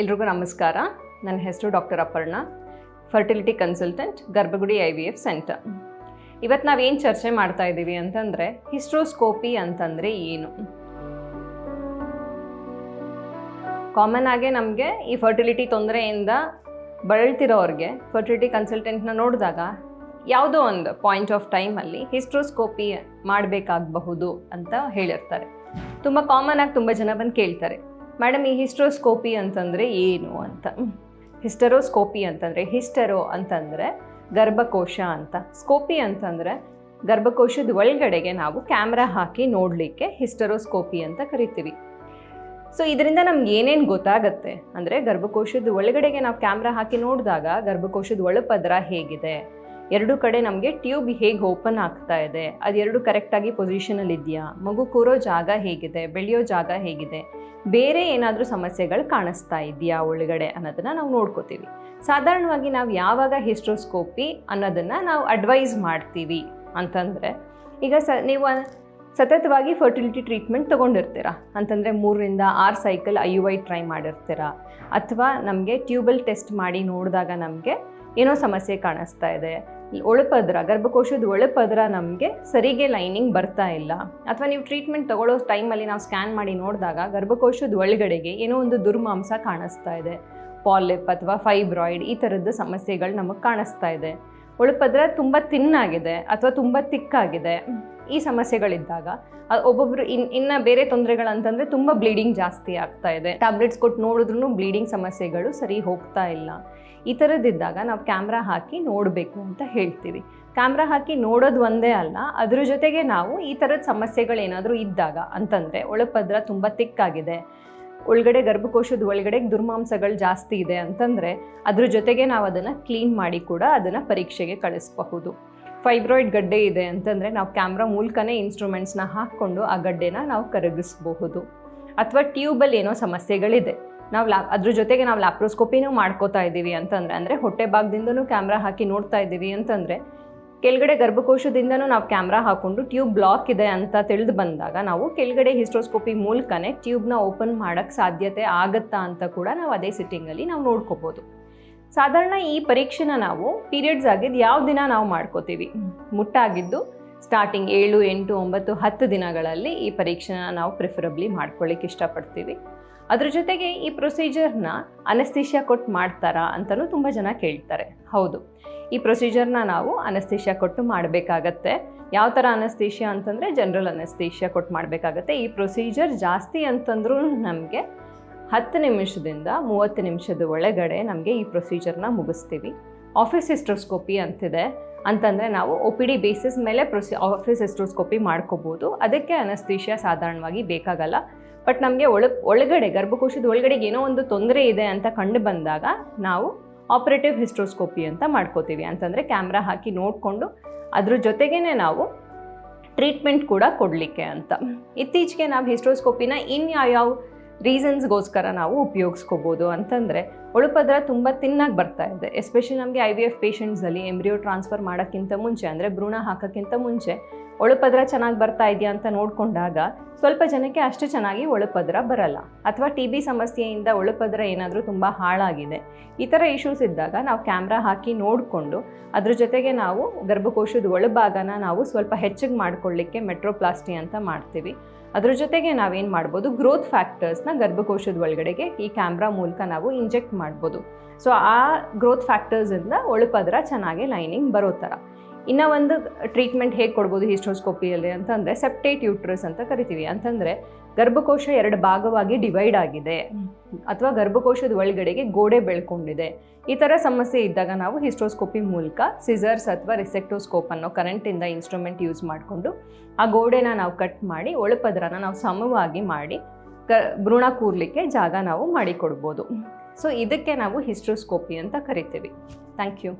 ಎಲ್ರಿಗೂ ನಮಸ್ಕಾರ. ನನ್ನ ಹೆಸರು doctor Aparna fertility consultant Garbhagudi I V F centre ಇವತ್ತು ನಾವೇನು ಚರ್ಚೆ ಮಾಡ್ತಾ ಇದ್ದೀವಿ ಅಂತಂದರೆ ಹಿಸ್ಟ್ರೋಸ್ಕೋಪಿ ಅಂತಂದರೆ ಏನು? ಕಾಮನ್ ಆಗೇ ನಮಗೆ ಈ ಫರ್ಟಿಲಿಟಿ ತೊಂದರೆಯಿಂದ ಬಳಲ್ತಿರೋರಿಗೆ ಫರ್ಟಿಲಿಟಿ ಕನ್ಸಲ್ಟೆಂಟ್ನ ನೋಡಿದಾಗ ಯಾವುದೋ ಒಂದು ಪಾಯಿಂಟ್ ಆಫ್ ಟೈಮಲ್ಲಿ ಹಿಸ್ಟ್ರೋಸ್ಕೋಪಿ ಮಾಡಬೇಕಾಗಬಹುದು ಅಂತ ಹೇಳಿರ್ತಾರೆ. ತುಂಬ ಕಾಮನ್ ಆಗಿ ತುಂಬ ಜನ ಬಂದು ಕೇಳ್ತಾರೆ. ಮೇಡಮ್, ಈ ಹಿಸ್ಟ್ರೋಸ್ಕೋಪಿ ಅಂತಂದರೆ ಏನು ಅಂತ? ಹಿಸ್ಟರೋಸ್ಕೋಪಿ ಅಂತಂದರೆ, ಹಿಸ್ಟರೋ ಅಂತಂದರೆ ಗರ್ಭಕೋಶ ಅಂತ. ಸ್ಕೋಪಿ ಅಂತಂದರೆ ಗರ್ಭಕೋಶದ ಒಳಗಡೆಗೆ ನಾವು ಕ್ಯಾಮ್ರಾ ಹಾಕಿ ನೋಡಲಿಕ್ಕೆ ಹಿಸ್ಟರೋಸ್ಕೋಪಿ ಅಂತ ಕರಿತೀವಿ. ಸೊ, ಇದರಿಂದ ನಮ್ಗೆ ಏನೇನು ಗೊತ್ತಾಗುತ್ತೆ? ಅಂದರೆ ಗರ್ಭಕೋಶದ ಒಳಗಡೆಗೆ ನಾವು ಕ್ಯಾಮ್ರಾ ಹಾಕಿ ನೋಡಿದಾಗ ಗರ್ಭಕೋಶದ ಒಳಪದ್ರ ಹೇಗಿದೆ? ಎರಡು ಕಡೆ ನಮಗೆ ಟ್ಯೂಬ್ ಹೇಗೆ ಓಪನ್ ಆಗ್ತಾ ಇದೆ ಅದೆರಡು ಕರೆಕ್ಟಾಗಿ ಪೊಸಿಷನಲ್ಲಿ ಇದೆಯಾ, ಮಗು ಕೂರೋ ಜಾಗ ಹೇಗಿದೆ, ಬೆಳೆಯೋ ಜಾಗ ಹೇಗಿದೆ, ಬೇರೆ ಏನಾದರೂ ಸಮಸ್ಯೆಗಳು ಕಾಣಿಸ್ತಾ ಇದೆಯಾ ಒಳಗಡೆ ಅನ್ನೋದನ್ನು ನಾವು ನೋಡ್ಕೋತೀವಿ. ಸಾಧಾರಣವಾಗಿ ನಾವು ಯಾವಾಗ ಹಿಸ್ಟ್ರೋಸ್ಕೋಪಿ ಅನ್ನೋದನ್ನು ನಾವು ಅಡ್ವೈಸ್ ಮಾಡ್ತೀವಿ ಅಂತಂದರೆ, ಈಗ ಸ ನೀವು ಸತತವಾಗಿ ಫರ್ಟಿಲಿಟಿ ಟ್ರೀಟ್ಮೆಂಟ್ ತೊಗೊಂಡಿರ್ತೀರ, ಅಂತಂದರೆ ಮೂರರಿಂದ ಆರು cycle I U I try ಮಾಡಿರ್ತೀರ, ಅಥವಾ ನಮಗೆ ಟ್ಯೂಬಲ್ ಟೆಸ್ಟ್ ಮಾಡಿ ನೋಡಿದಾಗ ನಮಗೆ ಏನೋ ಸಮಸ್ಯೆ ಕಾಣಿಸ್ತಾ ಇದೆ. ಒಳಪದ್ರ, ಗರ್ಭಕೋಶದ ಒಳಪದ್ರ ನಮಗೆ ಸರಿಗೆ ಲೈನಿಂಗ್ ಬರ್ತಾ ಇಲ್ಲ. ಅಥವಾ ನೀವು ಟ್ರೀಟ್ಮೆಂಟ್ ತಗೊಳ್ಳೋ ಟೈಮಲ್ಲಿ ನಾವು ಸ್ಕ್ಯಾನ್ ಮಾಡಿ ನೋಡಿದಾಗ ಗರ್ಭಕೋಶದ ಒಳಗಡೆಗೆ ಏನೋ ಒಂದು ದುರ್ಮಾಂಸ ಕಾಣಿಸ್ತಾ ಇದೆ. ಪಾಲಿಪ್ ಅಥವಾ ಫೈಬ್ರಾಯ್ಡ್ ಈ ಥರದ್ದು ಸಮಸ್ಯೆಗಳು ನಮಗೆ ಕಾಣಿಸ್ತಾ ಇದೆ. ಒಳಪದ್ರ ತುಂಬ ತಿನ್ನಾಗಿದೆ ಅಥವಾ ತುಂಬ ತಿಕ್ಕಾಗಿದೆ ಈ ಸಮಸ್ಯೆಗಳಿದ್ದಾಗ ಒಬ್ಬೊಬ್ರು ಇನ್, ಇನ್ನು ಬೇರೆ ತೊಂದರೆಗಳಂತಂದರೆ ತುಂಬ ಬ್ಲೀಡಿಂಗ್ ಜಾಸ್ತಿ ಆಗ್ತಾ ಇದೆ. ಟ್ಯಾಬ್ಲೆಟ್ಸ್ ಕೊಟ್ಟು ನೋಡಿದ್ರೂ ಬ್ಲೀಡಿಂಗ್ ಸಮಸ್ಯೆಗಳು ಸರಿ ಹೋಗ್ತಾ ಇಲ್ಲ. ಈ ಥರದ್ದಿದ್ದಾಗ ನಾವು ಕ್ಯಾಮ್ರಾ ಹಾಕಿ ನೋಡಬೇಕು ಅಂತ ಹೇಳ್ತೀವಿ. ಕ್ಯಾಮ್ರಾ ಹಾಕಿ ನೋಡೋದು ಒಂದೇ ಅಲ್ಲ, ಅದ್ರ ಜೊತೆಗೆ ನಾವು ಈ ಥರದ ಸಮಸ್ಯೆಗಳೇನಾದರೂ ಇದ್ದಾಗ ಅಂತಂದರೆ ಒಳಪದ್ರ ತುಂಬ ತಿಕ್ಕಾಗಿದೆ ಒಳಗಡೆ ಗರ್ಭಕೋಶದ ಒಳಗಡೆ ದುರ್ಮಾಂಸಗಳು ಜಾಸ್ತಿ ಇದೆ ಅಂತಂದರೆ ಅದ್ರ ಜೊತೆಗೆ ನಾವು ಅದನ್ನು ಕ್ಲೀನ್ ಮಾಡಿ ಕೂಡ ಅದನ್ನು ಪರೀಕ್ಷೆಗೆ ಕಳಿಸಬಹುದು. ಫೈಬ್ರಾಯ್ಡ್ ಗಡ್ಡೆ ಇದೆ ಅಂತಂದರೆ ನಾವು ಕ್ಯಾಮ್ರಾ ಮೂಲಕನೇ ಇನ್ಸ್ಟ್ರೂಮೆಂಟ್ಸ್ನ ಹಾಕ್ಕೊಂಡು ಆ ಗಡ್ಡೆನ ನಾವು ಕರಗಿಸಬಹುದು. ಅಥವಾ ಟ್ಯೂಬಲ್ಲಿ ಏನೋ ಸಮಸ್ಯೆಗಳಿದೆ. ನಾವು ಲ್ಯಾಪ್ ಅದ್ರ ಜೊತೆಗೆ ನಾವು ಲ್ಯಾಪ್ರೋಸ್ಕೋಪಿನೂ ಮಾಡ್ಕೋತಾ ಇದ್ದೀವಿ ಅಂತಂದರೆ, ಅಂದರೆ ಹೊಟ್ಟೆ ಭಾಗದಿಂದನೂ ಕ್ಯಾಮ್ರಾ ಹಾಕಿ ನೋಡ್ತಾ ಇದ್ದೀವಿ ಅಂತಂದರೆ ಕೆಳಗಡೆ ಗರ್ಭಕೋಶದಿಂದನೂ ನಾವು ಕ್ಯಾಮ್ರಾ ಹಾಕೊಂಡು ಟ್ಯೂಬ್ ಬ್ಲಾಕ್ ಇದೆ ಅಂತ ತಿಳಿದು ಬಂದಾಗ ನಾವು ಕೆಳಗಡೆ ಹಿಸ್ಟ್ರೋಸ್ಕೋಪಿ ಮೂಲಕನೇ ಟ್ಯೂಬ್ನ ಓಪನ್ ಮಾಡೋಕ್ಕೆ ಸಾಧ್ಯತೆ ಆಗುತ್ತಾ ಅಂತ ಕೂಡ ನಾವು ಅದೇ ಸಿಟ್ಟಿಂಗಲ್ಲಿ ನಾವು ನೋಡ್ಕೋಬೋದು. ಸಾಧಾರಣ ಈ ಪರೀಕ್ಷೆನ ನಾವು ಪೀರಿಯಡ್ಸ್ ಆಗಿದ್ದು ಯಾವ ದಿನ ನಾವು ಮಾಡ್ಕೋತೀವಿ? ಮುಟ್ಟಾಗಿದ್ದು ಸ್ಟಾರ್ಟಿಂಗ್ ಏಳು, ಎಂಟು, ಒಂಬತ್ತು, ಹತ್ತು ದಿನಗಳಲ್ಲಿ ಈ ಪರೀಕ್ಷೆನ ನಾವು ಪ್ರಿಫರಬ್ಲಿ ಮಾಡ್ಕೊಳ್ಳಿಕ್ಕೆ ಇಷ್ಟಪಡ್ತೀವಿ. ಅದ್ರ ಜೊತೆಗೆ ಈ ಪ್ರೊಸೀಜರ್ನ ಅನಸ್ತಿಷ್ಯ ಕೊಟ್ಟು ಮಾಡ್ತಾರಾ ಅಂತಲೂ ತುಂಬ ಜನ ಕೇಳ್ತಾರೆ. ಹೌದು. ಈ ಪ್ರೊಸೀಜರ್ನ ನಾವು ಅನಸ್ತಿಷ್ಯ ಕೊಟ್ಟು ಮಾಡಬೇಕಾಗತ್ತೆ. ಯಾವ ಥರ ಅನಸ್ತಿಷ್ಯ ಅಂತಂದರೆ ಜನರಲ್ ಅನಸ್ತಿಷ್ಯ ಕೊಟ್ಟು ಮಾಡಬೇಕಾಗತ್ತೆ. ಈ ಪ್ರೊಸೀಜರ್ ಜಾಸ್ತಿ ಅಂತಂದ್ರೂ ನಮಗೆ ಹತ್ತು ನಿಮಿಷದಿಂದ ಮೂವತ್ತು ನಿಮಿಷದ ಒಳಗಡೆ ನಮಗೆ ಈ ಪ್ರೊಸೀಜರ್ನ ಮುಗಿಸ್ತೀವಿ. ಆಫೀಸ್ ಹಿಸ್ಟ್ರೋಸ್ಕೋಪಿ ಅಂತಿದೆ. ಅಂತಂದರೆ ನಾವು ಒ ಪಿ ಡಿ ಬೇಸಿಸ್ ಮೇಲೆ ಪ್ರೊಸಿ ಆಫೀಸ್ ಎಸ್ಟ್ರೋಸ್ಕೋಪಿ ಮಾಡ್ಕೋಬೋದು. ಅದಕ್ಕೆ ಅನಸ್ತೀಶಿಯಾ ಸಾಧಾರಣವಾಗಿ ಬೇಕಾಗಲ್ಲ. ಬಟ್ ನಮಗೆ ಒಳ ಒಳಗಡೆ, ಗರ್ಭಕೋಶದ ಒಳಗಡೆ ಏನೋ ಒಂದು ತೊಂದರೆ ಇದೆ ಅಂತ ಕಂಡು ಬಂದಾಗ ನಾವು ಆಪರೇಟಿವ್ ಹಿಸ್ಟ್ರೋಸ್ಕೋಪಿ ಅಂತ ಮಾಡ್ಕೋತೀವಿ. ಅಂತಂದರೆ ಕ್ಯಾಮ್ರಾ ಹಾಕಿ ನೋಡಿಕೊಂಡು ಅದ್ರ ಜೊತೆಗೇ ನಾವು ಟ್ರೀಟ್ಮೆಂಟ್ ಕೂಡ ಕೊಡಲಿಕ್ಕೆ ಅಂತ. ಇತ್ತೀಚೆಗೆ ನಾವು ಹಿಸ್ಟ್ರೋಸ್ಕೋಪಿನ ಇನ್ಯಾವ್ಯಾವ ರೀಸನ್ಸ್ಗೋಸ್ಕರ ನಾವು ಉಪಯೋಗಿಸ್ಕೋಬೋದು ಅಂತಂದರೆ ಒಳಪದ್ರ ತುಂಬ ತಿನ್ನಾಗಿ ಬರ್ತಾ ಇದೆ. ಎಸ್ಪೆಷಲಿ ನಮಗೆ ಐ ವಿ ಎಫ್ ಪೇಷಂಟ್ಸಲ್ಲಿ ಎಂಬ್ರಿಯೋ ಟ್ರಾನ್ಸ್ಫರ್ ಮಾಡೋಕ್ಕಿಂತ ಮುಂಚೆ, ಅಂದರೆ ಭ್ರೂಣ ಹಾಕೋಕ್ಕಿಂತ ಮುಂಚೆ ಒಳಪದ್ರ ಚೆನ್ನಾಗಿ ಬರ್ತಾ ಇದೆಯಾ ಅಂತ ನೋಡಿಕೊಂಡಾಗ ಸ್ವಲ್ಪ ಜನಕ್ಕೆ ಅಷ್ಟು ಚೆನ್ನಾಗಿ ಒಳಪದ್ರ ಬರಲ್ಲ. ಅಥವಾ ಟಿ ಬಿ ಸಮಸ್ಯೆಯಿಂದ ಒಳಪದ್ರ ಏನಾದರೂ ತುಂಬ ಹಾಳಾಗಿದೆ. ಈ ಥರ ಇಶ್ಯೂಸ್ ಇದ್ದಾಗ ನಾವು ಕ್ಯಾಮ್ರಾ ಹಾಕಿ ನೋಡಿಕೊಂಡು ಅದ್ರ ಜೊತೆಗೆ ನಾವು ಗರ್ಭಕೋಶದ ಒಳಭಾಗನ ನಾವು ಸ್ವಲ್ಪ ಹೆಚ್ಚಿಗೆ ಮಾಡ್ಕೊಳ್ಳಿಕ್ಕೆ ಮೆಟ್ರೋಪ್ಲಾಸ್ಟಿ ಅಂತ ಮಾಡ್ತೀವಿ. ಅದ್ರ ಜೊತೆಗೆ ನಾವೇನು ಮಾಡ್ಬೋದು ಗ್ರೋತ್ ಫ್ಯಾಕ್ಟರ್ಸ್ನ ಗರ್ಭಕೋಶದ ಒಳಗಡೆಗೆ ಈ ಕ್ಯಾಮ್ರಾ ಮೂಲಕ ನಾವು ಇಂಜೆಕ್ಟ್ ಮಾಡ್ಬೋದು. ಸೊ ಆ ಗ್ರೋತ್ ಫ್ಯಾಕ್ಟರ್ಸಿಂದ ಒಳಪದ್ರ ಚೆನ್ನಾಗಿ ಲೈನಿಂಗ್ ಬರೋ ಥರ ಇನ್ನು ಒಂದು ಟ್ರೀಟ್ಮೆಂಟ್ ಹೇಗೆ ಕೊಡ್ಬೋದು ಹಿಸ್ಟ್ರೋಸ್ಕೋಪಿಯಲ್ಲಿ ಅಂತಂದರೆ ಸೆಪ್ಟೇಟ್ ಯೂಟ್ರಸ್ ಅಂತ ಕರಿತೀವಿ. ಅಂತಂದರೆ ಗರ್ಭಕೋಶ ಎರಡು ಭಾಗವಾಗಿ ಡಿವೈಡ್ ಆಗಿದೆ. ಅಥವಾ ಗರ್ಭಕೋಶದ ಒಳಗಡೆಗೆ ಗೋಡೆ ಬೆಳ್ಕೊಂಡಿದೆ. ಈ ಥರ ಸಮಸ್ಯೆ ಇದ್ದಾಗ ನಾವು ಹಿಸ್ಟ್ರೋಸ್ಕೋಪಿ ಮೂಲಕ ಸಿಸರ್ಸ್ ಅಥವಾ ರಿಸೆಕ್ಟೋಸ್ಕೋಪ್ ಅನ್ನೋ ಕರೆಂಟಿಂದ ಇನ್ಸ್ಟ್ರೂಮೆಂಟ್ ಯೂಸ್ ಮಾಡಿಕೊಂಡು ಆ ಗೋಡೆನ ನಾವು ಕಟ್ ಮಾಡಿ ಒಳಪದ್ರನ ನಾವು ಸಮವಾಗಿ ಮಾಡಿ ಕ ಭ್ರೂಣ ಕೂರ್ಲಿಕ್ಕೆ ಜಾಗ ನಾವು ಮಾಡಿಕೊಡ್ಬೋದು. ಸೊ ಇದಕ್ಕೆ ನಾವು ಹಿಸ್ಟ್ರೋಸ್ಕೋಪಿ ಅಂತ ಕರಿತೀವಿ. Thank you